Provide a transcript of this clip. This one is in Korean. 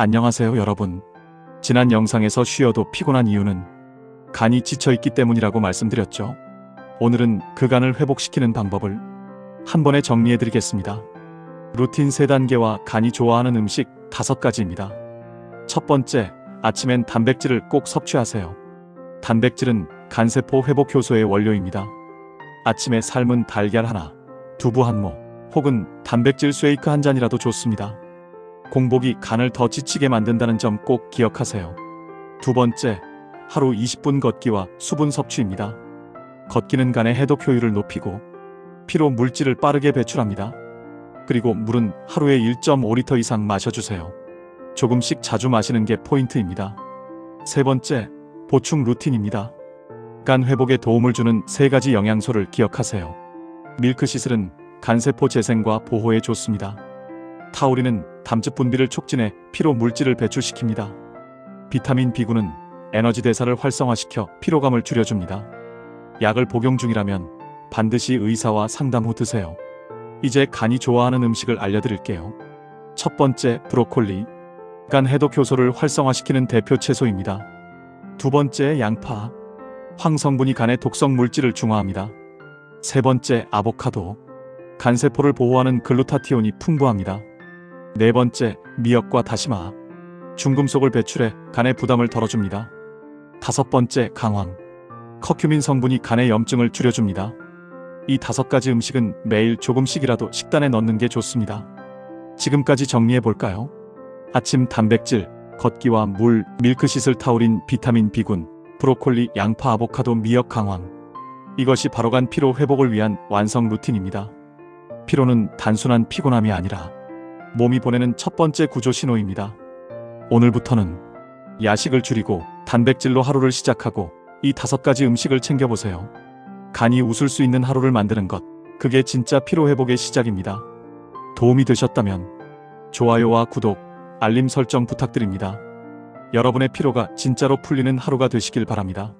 안녕하세요, 여러분. 지난 영상에서 쉬어도 피곤한 이유는 간이 지쳐 있기 때문이라고 말씀드렸죠. 오늘은 그 간을 회복시키는 방법을 한 번에 정리해 드리겠습니다. 루틴 3단계와 간이 좋아하는 음식 5가지입니다. 첫 번째, 아침엔 단백질을 꼭 섭취하세요. 단백질은 간세포 회복 효소의 원료입니다. 아침에 삶은 달걀 하나, 두부 한 모, 혹은 단백질 쉐이크 한 잔이라도 좋습니다. 공복이 간을 더 지치게 만든다는 점 꼭 기억하세요. 두 번째, 하루 20분 걷기와 수분 섭취입니다. 걷기는 간의 해독 효율을 높이고 피로 물질을 빠르게 배출합니다. 그리고 물은 하루에 1.5리터 이상 마셔주세요. 조금씩 자주 마시는 게 포인트입니다. 세 번째, 보충 루틴입니다. 간 회복에 도움을 주는 세 가지 영양소를 기억하세요. 밀크시슬은 간세포 재생과 보호에 좋습니다. 타우린은 담즙 분비를 촉진해 피로 물질을 배출시킵니다. 비타민 B군은 에너지 대사를 활성화시켜 피로감을 줄여줍니다. 약을 복용 중이라면 반드시 의사와 상담 후 드세요. 이제 간이 좋아하는 음식을 알려드릴게요. 첫 번째, 브로콜리. 간 해독 효소를 활성화시키는 대표 채소입니다. 두 번째, 양파. 황성분이 간의 독성 물질을 중화합니다. 세 번째, 아보카도. 간세포를 보호하는 글루타티온이 풍부합니다. 네 번째, 미역과 다시마. 중금속을 배출해 간의 부담을 덜어줍니다. 다섯 번째, 강황. 커큐민 성분이 간의 염증을 줄여줍니다. 이 다섯 가지 음식은 매일 조금씩이라도 식단에 넣는 게 좋습니다. 지금까지 정리해 볼까요? 아침 단백질, 걷기와 물, 밀크시슬 타우린, 비타민 B군, 브로콜리, 양파, 아보카도, 미역 강황. 이것이 바로 간 피로 회복을 위한 완성 루틴입니다. 피로는 단순한 피곤함이 아니라 몸이 보내는 첫 번째 구조 신호입니다. 오늘부터는 야식을 줄이고 단백질로 하루를 시작하고 이 다섯 가지 음식을 챙겨보세요. 간이 웃을 수 있는 하루를 만드는 것. 그게 진짜 피로 회복의 시작입니다. 도움이 되셨다면 좋아요와 구독, 알림 설정 부탁드립니다. 여러분의 피로가 진짜로 풀리는 하루가 되시길 바랍니다.